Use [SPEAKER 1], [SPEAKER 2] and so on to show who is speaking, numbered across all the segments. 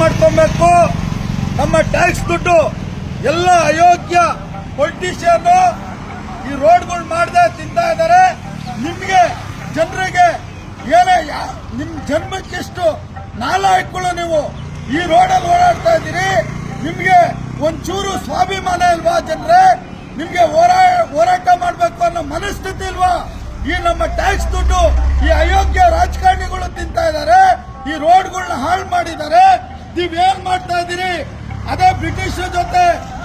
[SPEAKER 1] ಮಾಡ್ಕೊಬೇಕು. ನಮ್ಮ ಟ್ಯಾಕ್ಸ್ ದುಡ್ಡು ಎಲ್ಲ ಅಯೋಗ್ಯ ಪೊಲಿಟಿಷಿಯನ್ ಈ ರೋಡ್ಗಳು ಮಾಡದೆ ತಿಂತಾ ಇದ್ದಾರೆ ನಿಮ್ಗೆ ಜನರಿಗೆ ಏನೇ ನಿಮ್ ಜನ್ಮಕ್ಕೆಷ್ಟು ನಾಲಾಯಕ್ಗಳು ನೀವು ಈ ರೋಡಲ್ಲಿ ಓಡಾಡ್ತಾ ಇದ್ದೀರಿ. ನಿಮ್ಗೆ ಒಂಚೂರು ಸ್ವಾಭಿಮಾನ ಇಲ್ವಾ ಜನರೇ? ನಿಮ್ಗೆ ಹೋರಾ, ಹೋರಾಟ ಮಾಡಬೇಕು ಅನ್ನೋ ಮನಸ್ಥಿತಿ ಇಲ್ವಾ? ಈ ನಮ್ಮ ಟ್ಯಾಕ್ಸ್ ದುಡ್ಡು ಈ ಅಯೋಗ್ಯ ರಾಜಕಾರಣಿಗಳು ತಿಂತಾ ಇದ್ದಾರೆ ಈ ರೋಡ್ಗಳನ್ನ ಹಾಳು ಮಾಡಿದ್ದಾರೆ. ನೀವೇನ್ ಮಾಡ್ತಾ ಇದ್ದೀರಿ? ಅದೇ ಬ್ರಿಟಿಷರ ಜೊತೆ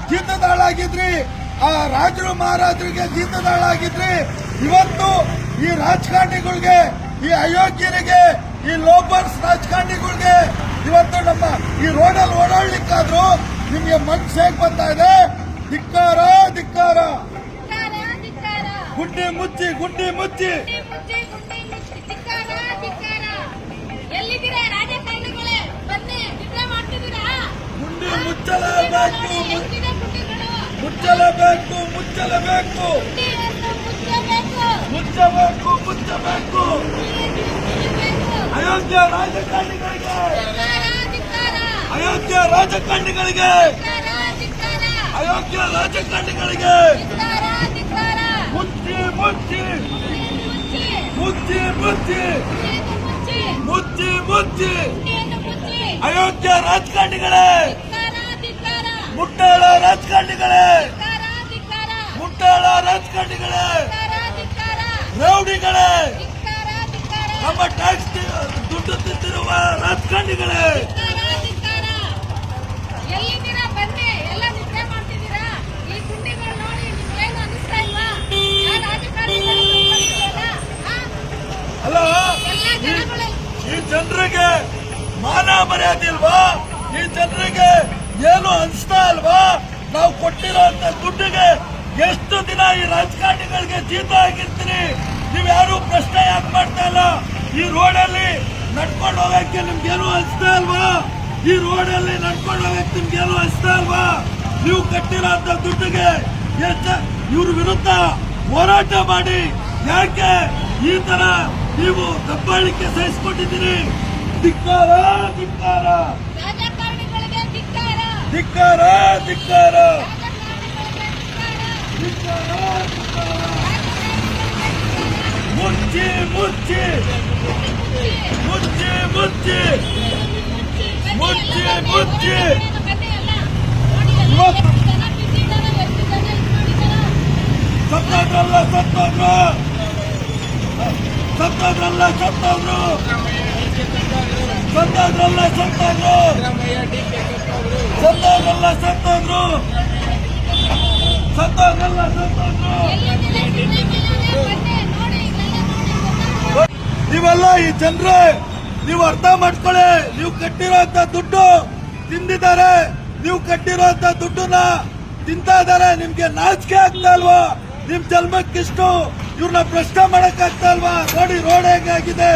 [SPEAKER 1] ಜೀತದಾಳಾಗಿದ್ರಿ. ಆ ರಾಜರು ಮಹಾರಾಜರಿಗೆ ಜೀತದಾಳಾಗಿದ್ರಿ. ಇವತ್ತು ಈ ರಾಜಕಾರಣಿಗಳಿಗೆ ಈ ಅಯೋಗ್ಯರಿಗೆ ಈ ಲೋಬರ್ಸ್ ರಾಜಕಾರಣಿಗಳಿಗೆ ಇವತ್ತು ನಮ್ಮ ಈ ರೋಡಲ್ಲಿ ಓಡಾಡ್ಲಿಕ್ಕಾದ್ರು ನಿಮ್ಗೆ ಮನ್ಸು ಹೇಗ್ ಬರ್ತಾ ಇದೆ? ಧಿಕ್ಕಾರ ಧಿಕ್ಕಾರ. ಗುಡ್ಡಿ ಮುಚ್ಚಿ ಗುಡ್ಡಿ ಮುಚ್ಚಿ
[SPEAKER 2] ಗುಂಡಿ ಮುಚ್ಚಿ, ಗುಂಡಿ ಮುಚ್ಚಿ. ಧಿಕ್ಕಾರ, ಧಿಕ್ಕಾರ. ಎಲ್ಲಿದ್ದೀರಾ ರಾಜಕಾರಣಿಗಳೇ ಬನ್ನಿ ನಿದ್ರೆ ಮಾಡ್ತಿದ್ದೀರಾ
[SPEAKER 1] ಗುಂಡಿ
[SPEAKER 2] ಆ?
[SPEAKER 1] ಮುಚ್ಚಲೇಬೇಕು
[SPEAKER 2] ನೋಡಿ, ಹೆಂಗಿದೆ ಗುಂಡಿಗಳು?
[SPEAKER 1] ಮುಚ್ಚಲೇಬೇಕು ಮುಚ್ಚಲೇಬೇಕು
[SPEAKER 2] ಗುಂಡಿಯನ್ನು ಮುಚ್ಚಬೇಕು.
[SPEAKER 1] ಮುಚ್ಚಬೇಕು ಮುಚ್ಚಬೇಕು. ಅಯೋಗ್ಯ ರಾಜಕಾರಣಿಗಳಿಗೆ. ಅಯೋಗ್ಯ ರಾಜಕಾರಣಿಗಳಿಗೆ. ಅಯೋಗ್ಯ ರಾಜಕಾರಣಿಗಳಿಗೆ. ಮುಚ್ಚಿ ಮುಚ್ಚಿ
[SPEAKER 2] ಮುಚ್ಚಿ.
[SPEAKER 1] ಮುಚ್ಚಿ ಮುಚ್ಚಿ
[SPEAKER 2] ಮುಚ್ಚಿ.
[SPEAKER 1] ಅಯೋಗ್ಯ ರಾಜಕಾರಣಿಗಳೇ. ಮುಟ್ಟಾಳ ರಾಜಕಾರಣಿಗಳೇ
[SPEAKER 2] ನಿಮ್ಗೇನು
[SPEAKER 1] ರೌಡಿಗಳೇ! ನಮ್ಮ ಟ್ಯಾಕ್ಸ್ ದುಡ್ಡು ತಿಂತಿರುವ ರಾಜಕಾರಣಿಗಳೇ! ಅಲ್ಲ
[SPEAKER 2] ಎಲ್ಲ
[SPEAKER 1] ಈ- ಜನರಿಗೆ ಮಾನ ಮರ್ಯಾದೆ ಇಲ್ವಾ? ಈ ಜನರಿಗೆ ಏನು ಅನ್ಸ್ತಾ ಅಲ್ವಾ ನಾವು ಕೊಟ್ಟಿರೋಂತ ದುಡ್ಡಿಗೆ ಎಷ್ಟು ದಿನ ಈ ರಾಜಕಾರಣಿಗಳಿಗೆ ಜೀತ ಆಗಿರ್ತೀರಿ? ನೀವು ಯಾರು ಪ್ರಶ್ನೆ ಯಾಕೆ ಮಾಡ್ತಾ ಇಲ್ಲ? ಈ ರೋಡಲ್ಲಿ ನಡ್ಕೊಂಡು ಹೋಗಕ್ಕೆ ನಿಮ್ಗೇನು ಅನ್ಸ್ತಾ ಅಲ್ವಾ ಈ ರೋಡಲ್ಲಿ ನಡ್ಕೊಂಡು ಹೋಗಕ್ಕೆ ನಿಮ್ಗೇನು ಅನ್ಸ್ತಾ ಅಲ್ವಾ ನೀವು ಕಟ್ಟಿರೋಂತ ದುಡ್ಡಿಗೆ ಎಷ್ಟು ಇವ್ರ ವಿರುದ್ಧ ಹೋರಾಟ ಮಾಡಿ. ಯಾಕೆ ಈ ತರ ನೀವು ದಬ್ಬಾಳಿಕೆ ಸಹಿಸಿಕೊಂಡಿದ್ದೀರಿ? ಧಿಕ್ಕಾರ ಧಿಕ್ಕಾರ.
[SPEAKER 2] ಧಿಕ್ಕಾರ
[SPEAKER 1] ಧಿಕ್ಕಾರ. ಮುಚ್ಚಿ. ಮುಚ್ಚಿ
[SPEAKER 2] ಮುಚ್ಚಿ
[SPEAKER 1] ಇವತ್ತು-. ಸತ್ತೋದ್ರಲ್ಲ, ಸತ್ತೋದ್ರು ಸತ್ತೋದ್ರಲ್ಲ ಸತ್ತೋದ್ರು ಸತ್ತೋದ್ರಲ್ಲ ಸತ್ತೋದ್ರು ಸತ್ತೋದ್ರಲ್ಲ ಸತ್ತೋದ್ರು ಸತ್ತೋದ್ರಲ್ಲ, ಸತ್ತೋದ್ರು ನೀವೆಲ್ಲ ಈ ಜನರೇ ನೀವು ಅರ್ಥ ಮಾಡ್ಕೊಳ್ಳಿ, ನೀವು ಕಟ್ಟಿರೋಂತ ದುಡ್ಡು ತಿಂದಿದ್ದಾರೆ. ನೀವು ಕಟ್ಟಿರೋಂತ ದುಡ್ಡನ್ನ ತಿಂತಾ ಇದಾರೆ ನಿಮ್ಗೆ ನಾಚಿಕೆ ಆಗ್ತಾ ಅಲ್ವಾ ನಿಮ್ ಜನ್ಮಕ್ಕಿಷ್ಟು ಇವ್ರನ್ನ ಪ್ರಶ್ನೆ ಮಾಡಕ್ ಆಗ್ತಾ ಅಲ್ವಾ ನೋಡಿ, ರೋಡ್ ಹೇಗಾಗಿದೆ?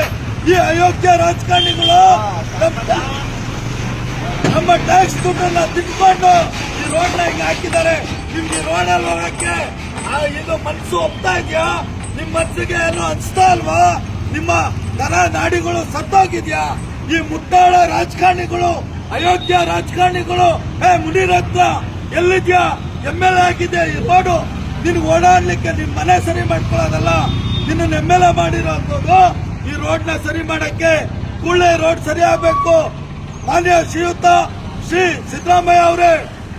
[SPEAKER 1] ಈ ಅಯೋಗ್ಯ ರಾಜಕಾರಣಿಗಳು ನಮ್ಮ ಟ್ಯಾಕ್ಸ್ ದುಡ್ಡನ್ನ ತಿನ್ಕೊಂಡು ಈ ರೋಡ್ ಹಿಂಗೆ ಹಾಕಿದ್ದಾರೆ. ನಿಮ್ಗೆ ರೋಡ್ ಅಲ್ಲಿ ಹೋಗಕ್ಕೆ ಇದು ಮನ್ಸು ಒಪ್ತಾ ಇದೆಯಾ? ನಿಮ್ ಮನ್ಸಿಗೆ ಏನು ಅನ್ಸ್ತಾ ಅಲ್ವಾ ನಿಮ್ಮ ನರ ನಾಡಿಗಳು ಸತ್ತೋಗಿದ್ಯಾ? ಈ ಮುಟ್ಟಾಳ ರಾಜಕಾರಣಿಗಳು, ಅಯೋಧ್ಯ ರಾಜಕಾರಣಿಗಳು ಏ ಮುನಿರತ್ನ, ಎಲ್ಲಿದ್ಯಾ? ಎಂ ಎಲ್ ಎ ಆಗಿದೆ. ನೋಡು ನಿನ್ ಓಡಾಡ್ಲಿಕ್ಕೆ ನಿಮ್ ಮನೆ ಸರಿ ಮಾಡ್ಕೊಳ್ಳೋದಲ್ಲ. ನಿನ್ನ ಎಂ ಎಲ್ ಎ ಮಾಡಿರೋದು ಈ ರೋಡ್ನ ಸರಿ ಮಾಡಕ್ಕೆ ಕೂಡಲೇ ರೋಡ್ ಸರಿ ಆಗ್ಬೇಕು. ಮಾನ್ಯ ಶ್ರೀಯುತ, ಶ್ರೀ ಸಿದ್ದರಾಮಯ್ಯ ಅವರೇ,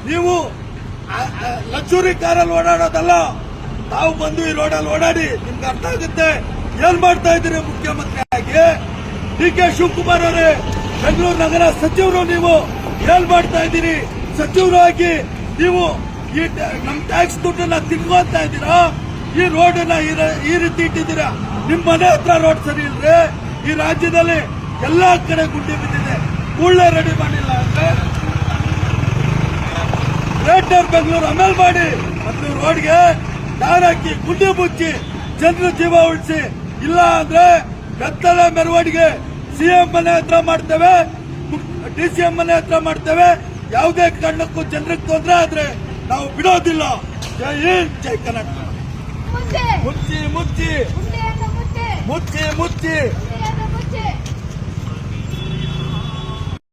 [SPEAKER 1] ನೀವು ಲಕ್ಸುರಿ ಕಾರಲ್ಲಿ ಓಡಾಡೋದಲ್ಲ. ತಾವು ಬಂದು ಈ ರೋಡಲ್ಲಿ ಓಡಾಡಿ ನಿಮ್ಗೆ ಅರ್ಥ ಆಗುತ್ತೆ. ಏನ್ ಮಾಡ್ತಾ ಇದ್ದೀರಿ ಮುಖ್ಯಮಂತ್ರಿ? ಡಿ ಕೆ ಶಿವಕುಮಾರ್ ಅವರೇ, ಬೆಂಗಳೂರು ನಗರ ಸಚಿವರು ನೀವು ಏನ್ ಮಾಡ್ತಾ ಇದ್ದೀರಿ. ಸಚಿವರು ಆಗಿ ನೀವು ಈ ನಮ್ ಟ್ಯಾಕ್ಸ್ ದುಡ್ಡನ್ನ ತಿನ್ಕೋತ ಇದ್ದೀರಾ? ಈ ರೋಡ್ ಈ ಈ ರೀತಿ ಇಟ್ಟಿದ್ದೀರಾ? ನಿಮ್ ಮನೆ ಹತ್ರ ರೋಡ್ ಸರಿ ಇಲ್ರಿ ಈ ರಾಜ್ಯದಲ್ಲಿ ಎಲ್ಲಾ ಕಡೆ ಗುಂಡಿ ಬಿದ್ದಿದೆ. ಕೂಡಲೇ ರೆಡಿ ಮಾಡಿಲ್ಲ ಅಂದ್ರೆ ಗ್ರೇಟರ್ ಬೆಂಗಳೂರು ಅಮೇಲ್ ಮಾಡಿ ಮತ್ತು ರೋಡ್ಗೆ ದಾರ ಹಾಕಿ, ಗುಂಡಿ ಮುಚ್ಚಿ, ಜನರ ಜೀವ ಉಳಿಸಿ, ಇಲ್ಲ ಅಂದ್ರೆ ಬೆತ್ತಲೆ ಮೆರವಣಿಗೆ ಸಿಎಂ ಮನೆ ಹತ್ರ ಮಾಡ್ತೇವೆ ಡಿ ಸಿ ಎಂ ಮನೆ ಹತ್ರ ಮಾಡ್ತೇವೆ. ಯಾವುದೇ ಕಾರಣಕ್ಕೂ ಜನರಿಗೆ ತೊಂದರೆ ಆದ್ರೆ ನಾವು ಬಿಡೋದಿಲ್ಲ. ಜೈ ಹಿಂದ್ ಜೈ ಕರ್ನಾಟಕ.
[SPEAKER 2] ಮುಚ್ಚಿ.
[SPEAKER 1] ಮುಚ್ಚಿ ಮುಚ್ಚಿ.
[SPEAKER 2] ಮುಚ್ಚಿ.